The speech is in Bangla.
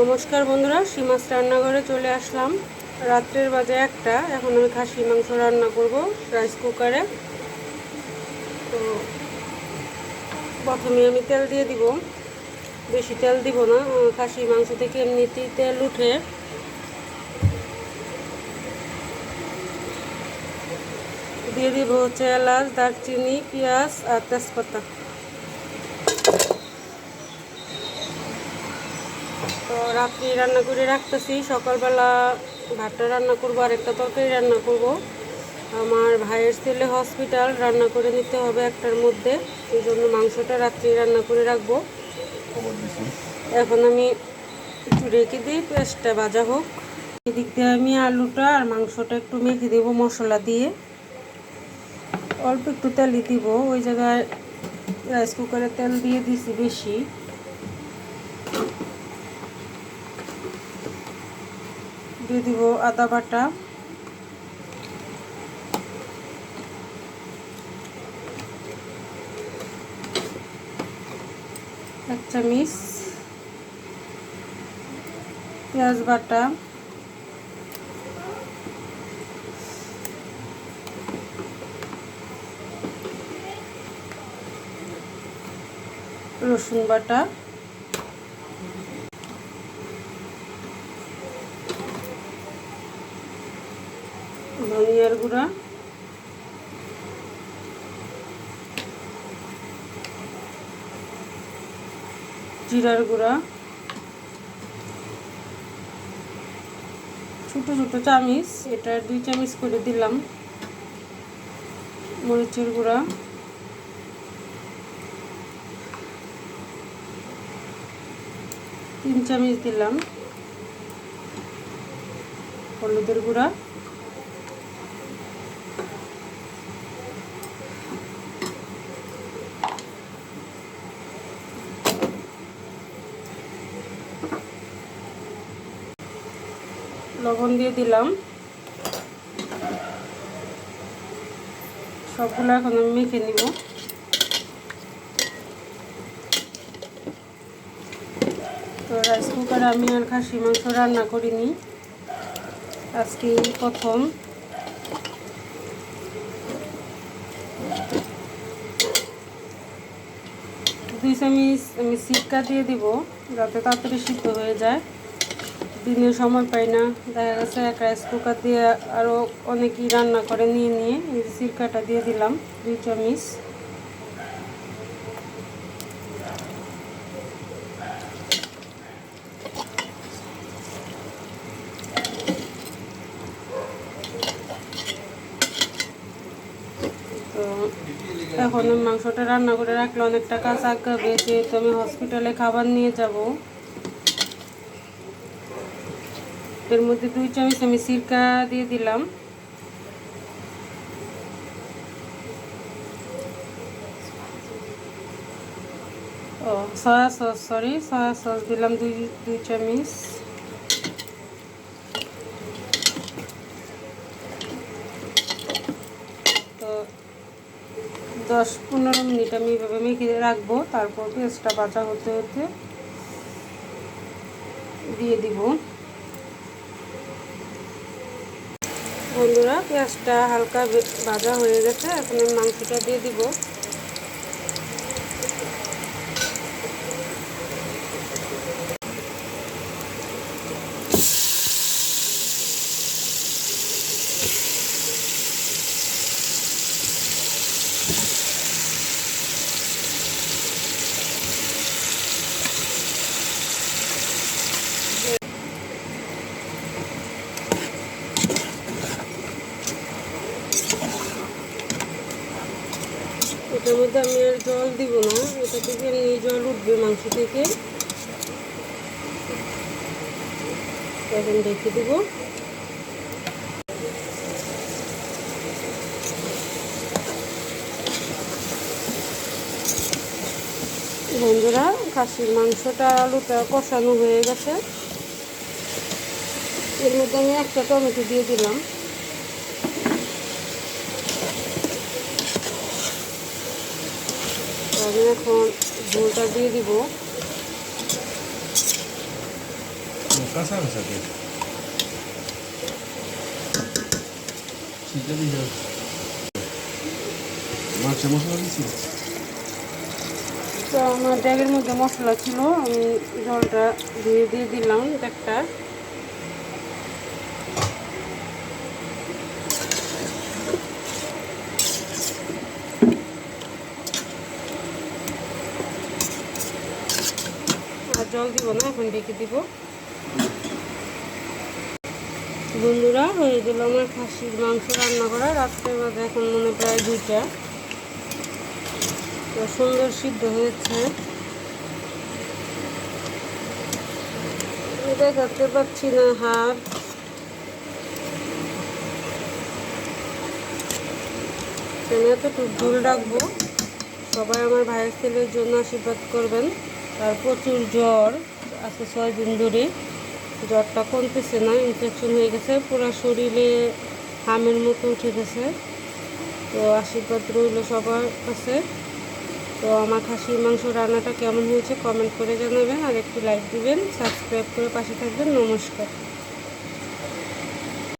নমস্কার বন্ধুরা, সীমাস রান্নাঘরে চলে আসলাম। রাত্রের বাজে একটা, এখন আমি খাসি মাংস রান্না করব রাইস কুকারে তো প্রথমে আমি তেল দিয়ে দিব। বেশি তেল দিব না খাসি মাংস থেকে এমনিতেই তেল উঠে। দিয়ে দিব হচ্ছে এলাচ, দারচিনি, পেঁয়াজ আর তেজপাতা। তো রাত্রি রান্না করে রাখতেছি। সকালবেলা ভাতটা রান্না করব আর একটা তরকারি রান্না করব। আমার ভাইয়ের ছেলে হসপিটাল রান্না করে নিতে হবে একটার মধ্যে। এই জন্য মাংসটা রাত্রি রান্না করে রাখব। এখন আমি একটু রেখে দিই পেঁয়াজটা ভাজা হোক। এদিক দিয়ে আমি আলুটা আর মাংসটা একটু মেখে দেবো মশলা দিয়ে। অল্প একটু তেলই দিব। ওই জায়গায় রাইস কুকারে তেল দিয়ে দিছি বেশি। দিয়ে দিব আদা বাটা। এক চামিচ। পেঁয়াজ বাটা। রসুন বাটা। ধনিয়ার গুঁড়া। জিরার গুঁড়া। ছোট ছোট চামিচ, এটা দুই চামিচ করে দিলাম। মরিচের গুঁড়া। তিন চামিচ দিলাম। হলুদের গুঁড়া। লবণ দিয়ে দিলাম। সবগুলো এখন আমি মেখে নিব। তো রাইস কুকারে আমি আর খাসি মাংস রান্না করিনি। আজকে প্রথম। দুই চামিচ আমি সিটকা দিয়ে দিব, যাতে তাড়াতাড়ি সিদ্ধ হয়ে যায়। দিনে সময় পাই না। দেখা গেছে এক রাইস কুকার দিয়ে আরও অনেকেই রান্না করে, নিয়ে নিয়ে এই সিরকাটা দিয়ে দিলাম, দুই চামিচ। এখন মাংসটা রান্না করে রাখলে অনেকটা কাজ আগাবে, যেহেতু আমি হসপিটালে খাবার নিয়ে যাব। এর মধ্যে দুই চামচ আমি সিরকা দিয়ে দিলাম। ও soya sauce sorry soya sauce দিলাম দুই দুই চামচ। তো দশ পনেরো মিনিট আমি এভাবে মেখে রাখব, তারপর পেঁয়াজটা ভাজা হতে হতে দিয়ে দিব। বন্ধুরা পেঁয়াজটা হালকা বাজা হয়ে গেছে এখন মাংসটা দিয়ে দিব। এটার মধ্যে আমি আর জল দিব না। এটা থেকে এমনি জল উঠবে মাংস থেকে। এখন রেখে দিব। বন্ধুরা, খাসির মাংসটা আলুটা কষানো হয়ে গেছে। এর মধ্যে আমি একটা টমেটো দিয়ে দিলাম। আমি এখন ঝোলটা দিয়ে দিব। কাঁচা কাঁচা কে সেটা দিয়ে যাও। মাছের মশলা দিচ্ছি তো আমার ব্যাগের মধ্যে মশলা ছিল আমি জলটা দিয়ে দিয়ে দিলাম একটা আর জল দিব না, এখন ডেকে দিব। বন্ধুরা, হয়ে গেল আমার খাসির মাংস রান্না করা। রাত্রে বাজে এখন মনে প্রায় দুইটা। তো সুন্দর সিদ্ধ হয়েছে। দেখাতে পাচ্ছি না হাত আমি এতটুকু ঝুল রাখব। সবাই আমার ভাইয়ের ছেলের জন্য আশীর্বাদ করবেন। তার প্রচুর জ্বর আছে ছয় দিন ধরে জ্বরটা কমতেছে না ইনফেকশন হয়ে গেছে, পুরো শরীরে হামের মতো উঠে গেছে। তো আশীর্বাদ রইল সবার কাছে। তো আমার খাসির মাংস রান্নাটা কেমন হয়েছে কমেন্ট করে জানাবেন। আর একটু লাইক দিবেন সাবস্ক্রাইব করে পাশে থাকবেন। নমস্কার।